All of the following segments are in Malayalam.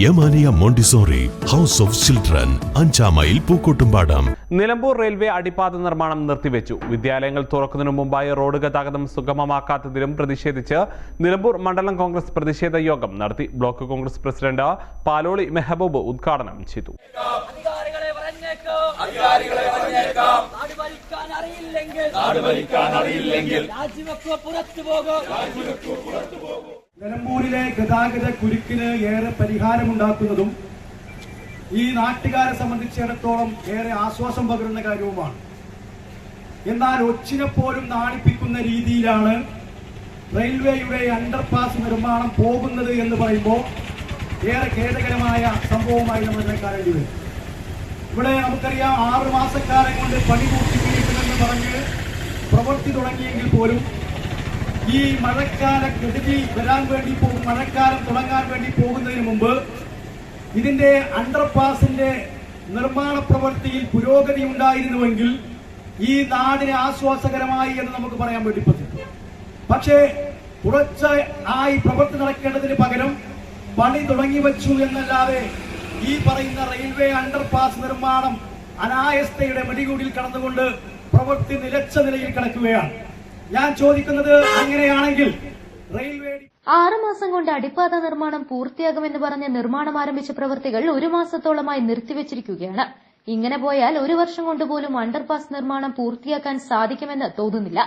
Yamaniya Montessori house of children അഞ്ചാം മൈൽ പൂക്കോട്ടുംപാടം. നിലമ്പൂർ റെയിൽവേ അടിപ്പാത നിർമ്മാണം നിർത്തിവെച്ചു. വിദ്യാലയങ്ങൾ തുറക്കുന്നതിനു മുമ്പായി റോഡ് ഗതാഗതം സുഗമമാക്കാത്തതിലും പ്രതിഷേധിച്ച് നിലമ്പൂർ മണ്ഡലം കോൺഗ്രസ് പ്രതിഷേധ യോഗം നടത്തി. ബ്ലോക്ക് കോൺഗ്രസ് പ്രസിഡന്റ് പാലോളി മെഹബൂബ് ഉദ്ഘാടനം ചെയ്തു. അറിയില്ലെങ്കിൽ. രാജിവെക്കുക പുറത്തു പോകും. നിലമ്പൂരിലെ ഗതാഗത കുരുക്കിന് ഏറെ പരിഹാരമുണ്ടാക്കുന്നതും ഈ നാട്ടുകാരെ സംബന്ധിച്ചിടത്തോളം ഏറെ ആശ്വാസം പകരുന്ന കാര്യവുമാണ്. എന്നാൽ ഒച്ചിനെ പോലും നാണിപ്പിക്കുന്ന രീതിയിലാണ് റെയിൽവേയുടെ അണ്ടർപാസ് നിർമ്മാണം പോകുന്നത് എന്ന് പറയുമ്പോൾ ഏറെ ഖേദകരമായ സംഭവമായി നമ്മൾ ഇതിനെ കാണേണ്ടി വരും. ഇവിടെ നമുക്കറിയാം ആറ് മാസക്കാലം കൊണ്ട് പണി പൂർത്തീകരിക്കുമെന്ന് പറഞ്ഞ് പ്രവൃത്തി തുടങ്ങിയെങ്കിൽ പോലും ഈ മഴക്കാല കെടുതി വരാൻ വേണ്ടി പോകും മഴക്കാലം തുടങ്ങാൻ വേണ്ടി പോകുന്നതിന് മുമ്പ് ഇതിന്റെ അണ്ടർപാസിന്റെ നിർമ്മാണ പ്രവൃത്തിയിൽ പുരോഗതി ഉണ്ടായിരുന്നുവെങ്കിൽ ഈ നാടിന് ആശ്വാസകരമായി എന്ന് നമുക്ക് പറയാൻ വേണ്ടി പറ്റും. പക്ഷേ കുറച്ച് ആയി പ്രവൃത്തി നടക്കേണ്ടതിന് പകരം പണി തുടങ്ങി വച്ചു എന്നല്ലാതെ ഈ പറയുന്ന റെയിൽവേ അണ്ടർപാസ് നിർമ്മാണം അനായസ്ഥയുടെ മെടികൂടിൽ കടന്നുകൊണ്ട് പ്രവൃത്തി നിലച്ച നിലയിൽ കിടക്കുകയാണ്. ഞാൻ ചോദിക്കുന്നത് അങ്ങനെയാണെങ്കിൽ റെയിൽവേ മാസം കൊണ്ട് അടിപ്പാത നിർമ്മാണം പൂർത്തിയാകുമെന്ന് പറഞ്ഞ് നിർമ്മാണം ആരംഭിച്ച പ്രവൃത്തികൾ ഒരു മാസത്തോളമായി നിർത്തിവച്ചിരിക്കുകയാണ്. ഇങ്ങനെ പോയാൽ ഒരു വർഷം കൊണ്ട് പോലും അണ്ടർപാസ് നിർമ്മാണം പൂർത്തിയാക്കാൻ സാധിക്കുമെന്ന് തോന്നുന്നില്ല.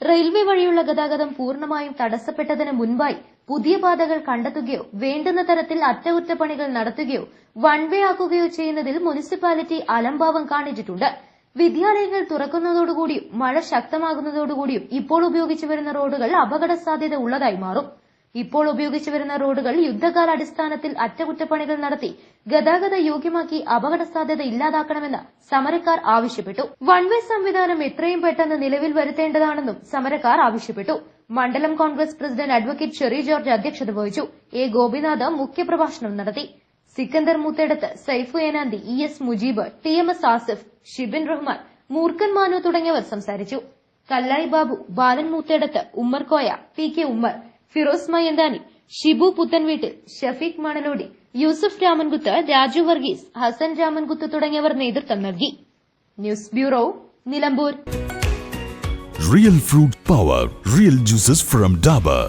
റെയിൽവേ വഴിയുള്ള ഗതാഗതം പൂർണമായും തടസ്സപ്പെട്ടതിന് മുൻപായി പുതിയ പാതകൾ കണ്ടെത്തുകയോ വേണ്ടുന്ന തരത്തിൽ അറ്റകുറ്റപ്പണികൾ നടത്തുകയോ വൺ വേ ആക്കുകയോ ചെയ്യുന്നതിൽ മുനിസിപ്പാലിറ്റി അലംഭാവം കാണിച്ചിട്ടുണ്ട്. വിദ്യാലയങ്ങൾ തുറക്കുന്നതോടുകൂടിയും മഴ ശക്തമാകുന്നതോടുകൂടിയും ഇപ്പോൾ ഉപയോഗിച്ചു വരുന്ന റോഡുകൾ അപകട സാധ്യത ഉള്ളതായി മാറും. ഇപ്പോൾ ഉപയോഗിച്ചു വരുന്ന റോഡുകൾ യുദ്ധകാലാടിസ്ഥാനത്തിൽ അറ്റകുറ്റപ്പണികൾ നടത്തി ഗതാഗത യോഗ്യമാക്കി അപകട സാധ്യത ഇല്ലാതാക്കണമെന്ന് സമരക്കാർ ആവശ്യപ്പെട്ടു. വൺവേ സംവിധാനം എത്രയും പെട്ടെന്ന് നിലവിൽ വരുത്തേണ്ടതാണെന്നും സമരക്കാർ ആവശ്യപ്പെട്ടു. മണ്ഡലം Congress president advocate Sherry George അധ്യക്ഷത വഹിച്ചു. എ ഗോപിനാഥ് മുഖ്യപ്രഭാഷണം നടത്തി. Sikandar Muthedath Saifu Enanthi E S Mujeeb T M S Asif Shibin Rahman Moorkkan Manu തുടങ്ങിയവർ സംസാരിച്ചു. കല്ലായി ബാബു ബാലൻ മൂത്തേടത്ത് ഉമ്മർ കോയ പി കെ ഉമ്മർ ഫിറോസ് മയന്താനി ഷിബു പുത്തൻവീട്ടിൽ ഷഫീഖ് മണലോടി യൂസഫ് രാമൻകുത്ത് രാജു വർഗീസ് ഹസൻ രാമൻകുത്ത് തുടങ്ങിയവർ നേതൃത്വം നൽകി. News bureau Nilambur. Real fruit power real juices from Dabur.